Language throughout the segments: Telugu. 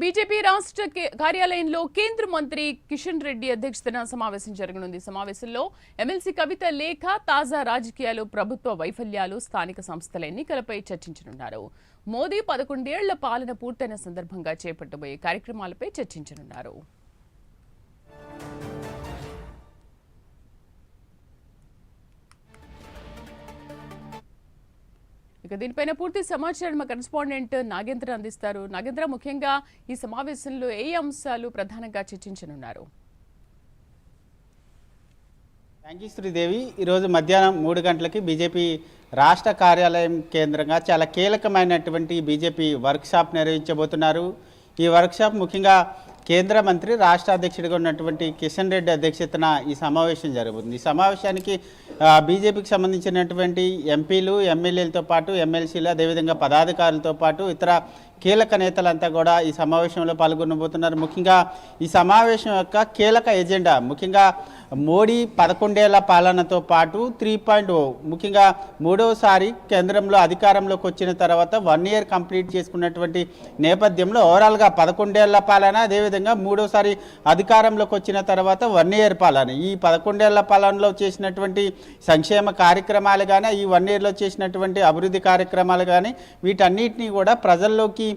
బీజేపీ రాష్ట్ర కార్యాలయంలో కేంద్ర మంత్రి కిషన్ రెడ్డి అధ్యక్షతన సమావేశం జరగనుంది. సమావేశంలో ఎమ్మెల్సీ కవిత లేఖ తాజా రాజకీయాలు ప్రభుత్వ వైఫల్యాలు స్థానిక సంస్థల ఎన్నికలపై చర్చించనున్నారు. మోదీ పదకొండేళ్ళ పాలన పూర్తయిన సందర్భంగా చేపట్టబోయే కార్యక్రమాలపై చర్చించనున్నారు. ఇక దీనిపైన పూర్తి సమాచారం మా కరెస్పాండెంట్ నాగేంద్ర అందిస్తారు. నాగేంద్ర ముఖ్యంగా ఈ సమావేశంలో ఏ అంశాలు ప్రధానంగా చర్చించనున్నారు? Thank you Sridevi. ఈరోజు మధ్యాహ్నం మూడు గంటలకి బీజేపీ రాష్ట్ర కార్యాలయం కేంద్రంగా చాలా కీలకమైనటువంటి బీజేపీ వర్క్షాప్ నిర్వహించబోతున్నారు. ఈ వర్క్షాప్ ముఖ్యంగా కేంద్ర మంత్రి రాష్ట్ర అధ్యక్షుడిగా ఉన్నటువంటి కిషన్ రెడ్డి అధ్యక్షతన ఈ సమావేశం జరుగుతుంది ఈ సమావేశానికి బీజేపీకి సంబంధించినటువంటి ఎంపీలు ఎమ్మెల్యేలతో పాటు ఎమ్మెల్సీలు అదేవిధంగా పదాధికారులతో పాటు ఇతర కీలక నేతలంతా కూడా ఈ సమావేశంలో పాల్గొనబోతున్నారు. ముఖ్యంగా ఈ సమావేశం యొక్క కీలక ఎజెండా ముఖ్యంగా మోడీ పదకొండేళ్ళ పాలనతో పాటు త్రీ పాయింట్ ఓ ముఖ్యంగా మూడవసారి కేంద్రంలో అధికారంలోకి వచ్చిన తర్వాత వన్ ఇయర్ కంప్లీట్ చేసుకున్నటువంటి నేపథ్యంలో ఓవరాల్గా పదకొండేళ్ళ పాలన అదేవిధంగా మూడోసారి అధికారంలోకి వచ్చిన తర్వాత వన్ ఇయర్ పాలన. ఈ పదకొండేళ్ళ పాలనలో చేసినటువంటి సంక్షేమ కార్యక్రమాలు కానీ ఈ వన్ ఇయర్లో చేసినటువంటి అభివృద్ధి కార్యక్రమాలు కానీ వీటన్నిటిని కూడా ప్రజల్లోకి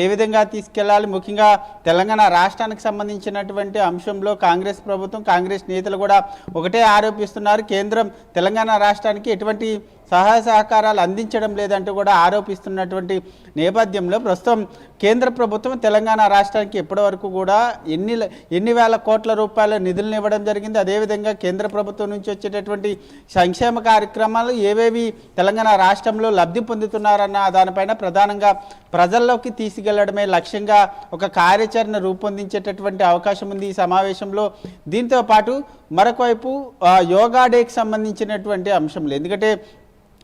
ఏ విధంగా తీసుకెళ్ళాలి? ముఖ్యంగా తెలంగాణ రాష్ట్రానికి సంబంధించినటువంటి అంశంలో కాంగ్రెస్ ప్రభుత్వం కాంగ్రెస్ నేతలు కూడా ఒకటే ఆరోపిస్తున్నారు. కేంద్రం తెలంగాణ రాష్ట్రానికి ఎటువంటి సహాయ సహకారాలు అందించడం లేదంటూ కూడా ఆరోపిస్తున్నటువంటి నేపథ్యంలో ప్రస్తుతం కేంద్ర ప్రభుత్వం తెలంగాణ రాష్ట్రానికి ఇప్పటివరకు కూడా ఎన్ని ఎన్ని వేల కోట్ల రూపాయల నిధులను ఇవ్వడం జరిగింది. అదేవిధంగా కేంద్ర ప్రభుత్వం నుంచి వచ్చేటటువంటి సంక్షేమ కార్యక్రమాలు ఏవేవి తెలంగాణ రాష్ట్రంలో లబ్ధి పొందుతున్నారన్న దానిపైన ప్రధానంగా ప్రజల్లోకి తీసుకెళ్ళడమే లక్ష్యంగా ఒక కార్యాచరణ రూపొందించేటటువంటి అవకాశం ఉంది ఈ సమావేశంలో. దీంతో పాటు మరొకవైపు ఆ, యోగా డేకి సంబంధించినటువంటి అంశంలో ఎందుకంటే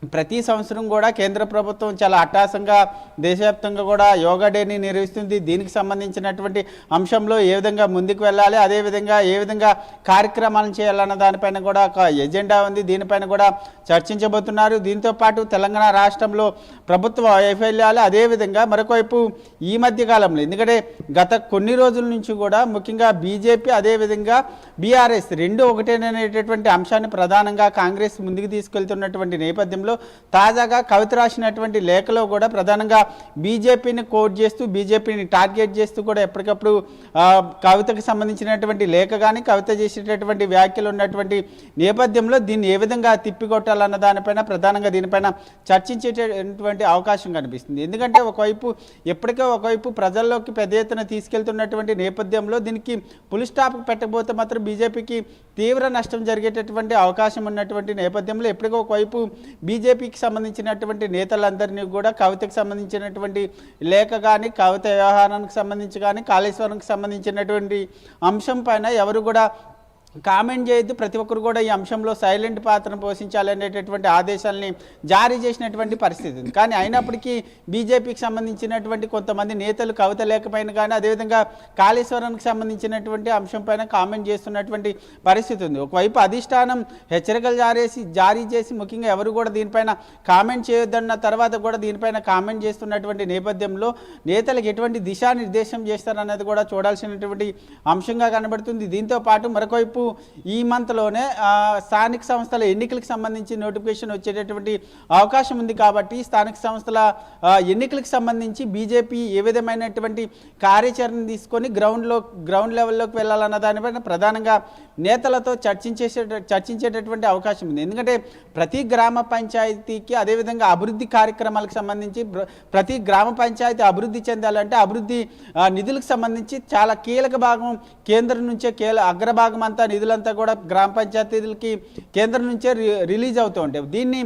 ప్రతి సంవత్సరం కూడా కేంద్ర ప్రభుత్వం చాలా అట్టాసంగా దేశవ్యాప్తంగా కూడా యోగా డేని నిర్వహిస్తుంది. దీనికి సంబంధించినటువంటి అంశంలో ఏ విధంగా ముందుకు వెళ్ళాలి అదేవిధంగా ఏ విధంగా కార్యక్రమాలను చేయాలన్న దానిపైన కూడా ఒక ఎజెండా ఉంది. దీనిపైన కూడా చర్చించబోతున్నారు. దీంతో పాటు తెలంగాణ రాష్ట్రంలో ప్రభుత్వ వైఫల్యాలు అదేవిధంగా మరొకవైపు ఈ మధ్య కాలంలో ఎందుకంటే గత కొన్ని రోజుల నుంచి కూడా ముఖ్యంగా బీజేపీ అదేవిధంగా బీఆర్ఎస్ రెండు ఒకటేననేటటువంటి అంశాన్ని ప్రధానంగా కాంగ్రెస్ ముందుకు తీసుకెళ్తున్నటువంటి నేపథ్యంలో తాజాగా కవిత రాసినటువంటి లేఖలో కూడా ప్రధానంగా బీజేపీని కోట్ చేస్తూ బీజేపీని టార్గెట్ చేస్తూ కూడా ఎప్పటికప్పుడు కవితకు సంబంధించినటువంటి లేఖ కానీ కవిత చేసేటటువంటి వ్యాఖ్యలు ఉన్నటువంటి నేపథ్యంలో దీన్ని ఏ విధంగా తిప్పికొట్టాలన్న దానిపైన ప్రధానంగా దీనిపైన చర్చించేటటువంటి అవకాశం కనిపిస్తుంది. ఎందుకంటే ఒకవైపు ఎప్పటికే ఒకవైపు ప్రజల్లోకి పెద్ద ఎత్తున తీసుకెళ్తున్నటువంటి నేపథ్యంలో దీనికి పులి స్టాప్ పెట్టబోతే మాత్రం బీజేపీకి తీవ్ర నష్టం జరిగేటటువంటి అవకాశం ఉన్నటువంటి నేపథ్యంలో ఎప్పటికో ఒకవైపు బీజేపీకి సంబంధించినటువంటి నేతలందరినీ కూడా కవితకు సంబంధించినటువంటి లేఖ కానీ కవిత వ్యవహారానికి సంబంధించి కానీ కాళేశ్వరంకి సంబంధించినటువంటి అంశం పైన ఎవరు కూడా కామెంట్ చేయొద్దు. ప్రతి ఒక్కరు కూడా ఈ అంశంలో సైలెంట్ పాత్రను పోషించాలనేటటువంటి ఆదేశాలని జారీ చేసినటువంటి పరిస్థితి ఉంది. కానీ అయినప్పటికీ బీజేపీకి సంబంధించినటువంటి కొంతమంది నేతలు కవిత లేకపోయినా కానీ అదేవిధంగా కాళేశ్వరానికి సంబంధించినటువంటి అంశం పైన కామెంట్ చేస్తున్నటువంటి పరిస్థితి ఉంది. ఒకవైపు అధిష్టానం హెచ్చరికలు జారేసి జారీ చేసి ముఖ్యంగా ఎవరు కూడా దీనిపైన కామెంట్ చేయొద్దన్న తర్వాత కూడా దీనిపైన కామెంట్ చేస్తున్నటువంటి నేపథ్యంలో నేతలకు ఎటువంటి దిశానిర్దేశం చేస్తారన్నది కూడా చూడాల్సినటువంటి అంశంగా కనబడుతుంది. దీంతో పాటు మరొకవైపు ఈ మంత్లోనే స్థానిక సంస్థల ఎన్నికలకు సంబంధించి నోటిఫికేషన్ వచ్చేటటువంటి అవకాశం ఉంది కాబట్టి స్థానిక సంస్థల ఎన్నికలకు సంబంధించి బీజేపీ ఏ విధమైనటువంటి కార్యాచరణ తీసుకొని గ్రౌండ్లో గ్రౌండ్ లెవెల్లోకి వెళ్ళాలన్న దానిపైన ప్రధానంగా నేతలతో చర్చించేసే చర్చించేటటువంటి అవకాశం ఉంది. ఎందుకంటే ప్రతి గ్రామ పంచాయతీకి అదేవిధంగా అభివృద్ధి కార్యక్రమాలకు సంబంధించి ప్ర- ప్రతి గ్రామ పంచాయతీ అభివృద్ధి చెందాలంటే అభివృద్ధి నిధులకు సంబంధించి చాలా కీలక భాగం కేంద్రం నుంచే కీల అగ్రభాగం అంతా నిధులంతా కూడా గ్రామ పంచాయతీలకి కేంద్రం నుంచే రి- రిలీజ్ అవుతూ ఉంటాయి. దీన్ని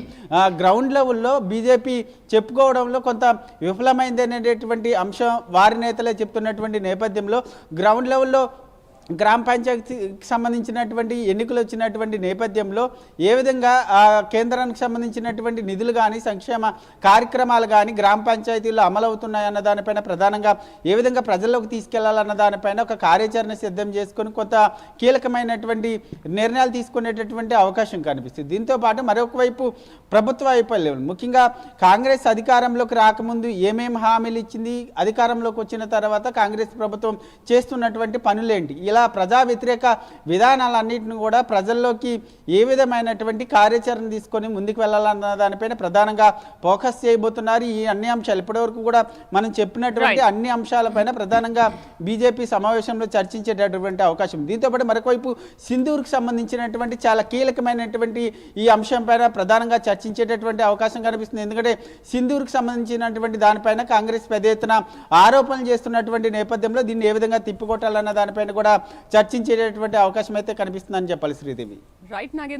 గ్రౌండ్ లెవెల్లో బీజేపీ చెప్పుకోవడంలో కొంత విఫలమైంది అనేటటువంటి అంశం వారి నేతలే చెప్తున్నటువంటి నేపథ్యంలో గ్రౌండ్ లెవెల్లో గ్రామ పంచాయతీకి సంబంధించినటువంటి ఎన్నికలు వచ్చినటువంటి నేపథ్యంలో ఏ విధంగా కేంద్రానికి సంబంధించినటువంటి నిధులు కానీ సంక్షేమ కార్యక్రమాలు కానీ గ్రామ పంచాయతీల్లో అమలవుతున్నాయన్న దానిపైన ప్రధానంగా ఏ విధంగా ప్రజల్లోకి తీసుకెళ్ళాలన్న దానిపైన ఒక కార్యాచరణ సిద్ధం చేసుకొని కొంత కీలకమైనటువంటి నిర్ణయాలు తీసుకునేటటువంటి అవకాశం కనిపిస్తుంది. దీంతో పాటు మరొక వైపు ప్రభుత్వ వైఫల్యం. ముఖ్యంగా కాంగ్రెస్ అధికారంలోకి రాకముందు ఏమేమి హామీలు ఇచ్చింది అధికారంలోకి వచ్చిన తర్వాత కాంగ్రెస్ ప్రభుత్వం చేస్తున్నటువంటి పనులేంటి? ఇలా ప్రజా వ్యతిరేక విధానాలన్నింటిని కూడా ప్రజల్లోకి ఏ విధమైనటువంటి కార్యాచరణ తీసుకొని ముందుకు వెళ్ళాలన్న దానిపైన ప్రధానంగా ఫోకస్ చేయబోతున్నారు. ఈ అన్ని అంశాలు ఇప్పటివరకు కూడా మనం చెప్పినటువంటి. అన్ని అంశాలపైన ప్రధానంగా బీజేపీ సమావేశంలో చర్చించేటటువంటి అవకాశం దీంతో పాటు మరొకవైపు సింధూర్కి సంబంధించినటువంటి చాలా కీలకమైనటువంటి ఈ అంశం పైన ప్రధానంగా చర్చించేటటువంటి అవకాశం కనిపిస్తుంది. ఎందుకంటే సింధూర్కి సంబంధించినటువంటి దానిపైన కాంగ్రెస్ పెద్ద ఎత్తున ఆరోపణలు చేస్తున్నటువంటి నేపథ్యంలో దీన్ని ఏ విధంగా తిప్పికొట్టాలన్న దానిపైన కూడా చర్చించేటటువంటి అవకాశం అయితే కనిపిస్తుందని చెప్పాలి శ్రీదేవి. రైట్ నాగేంద్ర